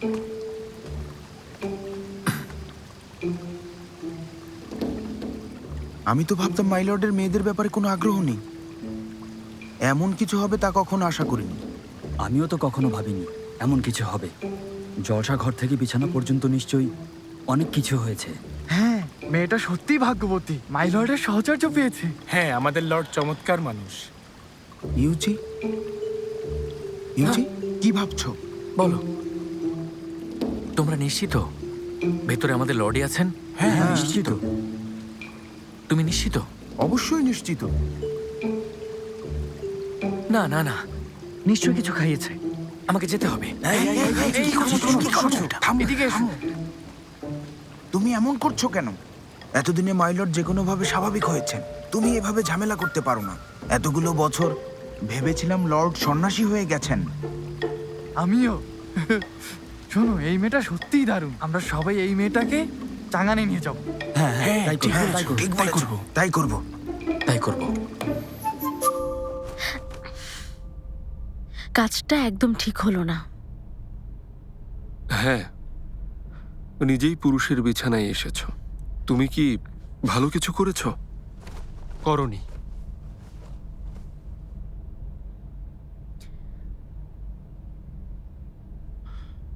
আমি তো ভাবতাম মাইলর্ডের মেয়েদের ব্যাপারে কোনো আগ্রহ নেই। এমন কিছু হবে তা কখনো আশা করিনি। আমিও তো কখনো ভাবিনি এমন কিছু হবে। জলসা ঘর থেকে বিছানা পর্যন্ত নিশ্চয়ই অনেক কিছু হয়েছে। হ্যাঁ মেয়েটা সত্যিই ভাগ্যবতী। মাইলর্ডের সহচর্য পেয়েছে। হ্যাঁ আমাদের লর্ড চমৎকার মানুষ। ইউচি? ইউচি? কি ভাবছ? বলো। তোমরা নিশ্চিত ভেতরে আমাদের লর্ডই আছেন হ্যাঁ নিশ্চিত তুমি নিশ্চিত অবশ্যই নিশ্চিত না না না নিশ্চয়ই কিছু খাইয়েছে আমাকে যেতে হবে তুমি? এদিকে এসো। এমন করছ কেন এতদিনে মাইলর্ড যে কোনো ভাবে স্বাভাবিক হয়েছেন তুমি এভাবে ঝামেলা করতে পারো না এতগুলো বছর ভেবেছিলাম লর্ড সন্ন্যাসী হয়ে গেছেন আমিও শোনো এই মেয়েটা সত্যিই দারুণ। আমরা সবাই এই মেয়েটাকে চাঙানে নিয়ে যাব। হ্যাঁ হ্যাঁ তাই ঠিক করব তাই করব ঠিক বলেছ। তাই করব। তাই করব। কাজটা একদম ঠিক হলো না। হ্যাঁ নিজেই পুরুষের বিছানায় এসেছ। তুমি কি ভালো কিছু করেছ? করনি।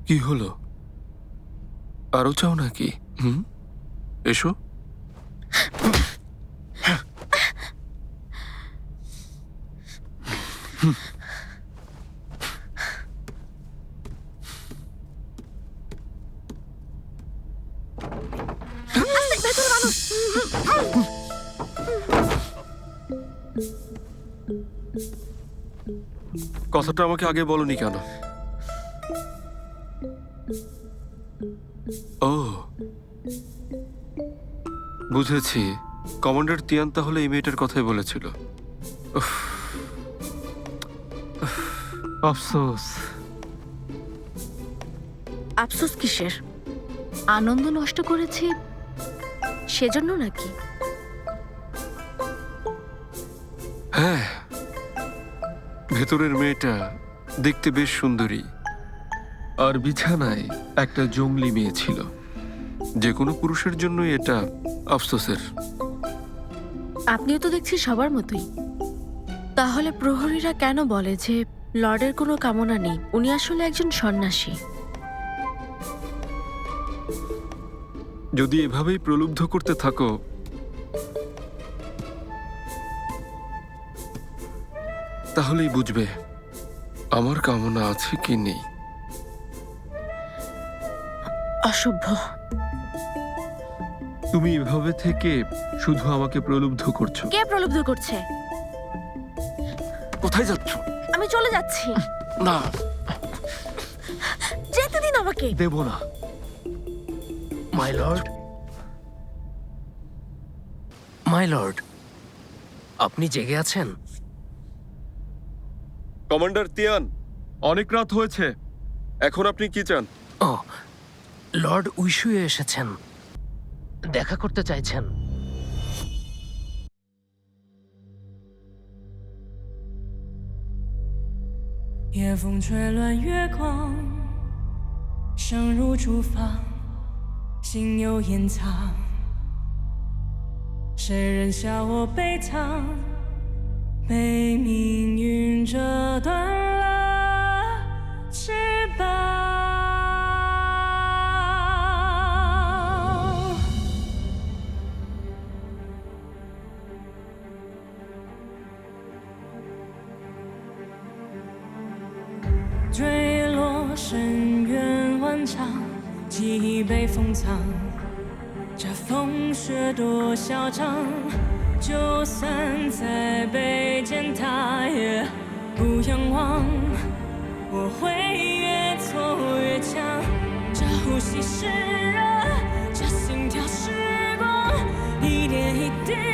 কি হলো? আরও চাও নাকি? হুম? এসো। কথাটা আমাকে আগে বলনি কেন? ও। বুঝেছি। কমান্ডার তিয়ান তাহলে এই মেয়েটার কথাই বলেছিল। আফসোস। আফসোস কিসের? আনন্দ নষ্ট করেছি সেজন্য নাকি? হ্যাঁ। ভেতরের মেয়েটা দেখতে বেশ সুন্দরী। আর বিছানায় একটা জঙ্গলি মেয়ে ছিল। যে কোনো পুরুষের জন্য এটা আফসোসের। আপনিও তো দেখছি সবার মতোই। তাহলে প্রহরীরা কেন বলে যে লর্ডের কোনো কামনা নেই? উনি আসলে একজন সন্ন্যাসী। যদি এভাবেই প্রলুব্ধ করতে থাকো তাহলেই বুঝবে আমার কামনা আছে কি নেই। অসভ্য। তুমি এভাবে থেকে শুধু আমাকে প্রলুব্ধ করছ। কে প্রলুব্ধ করছে? কোথায় যাচ্ছ? আমি চলে যাচ্ছি। না। যেতে দিন আমাকে। দেব না। My lord. মাই লর্ড আপনি জেগে আছেন? কমান্ডার তিয়ান অনেক রাত হয়েছে। এখন আপনি কি চান? ও লর্ড উইশুয়ে এসেছেন দেখা করতে চাইছেন 夜风吹乱月光，声如竹房，心有掩藏。谁人笑我悲叹，被命运折断 坠落深渊万丈记忆被封藏这风雪多嚣张就算再被践踏也不仰望我会越挫越强这呼吸是热这心跳是光一点一滴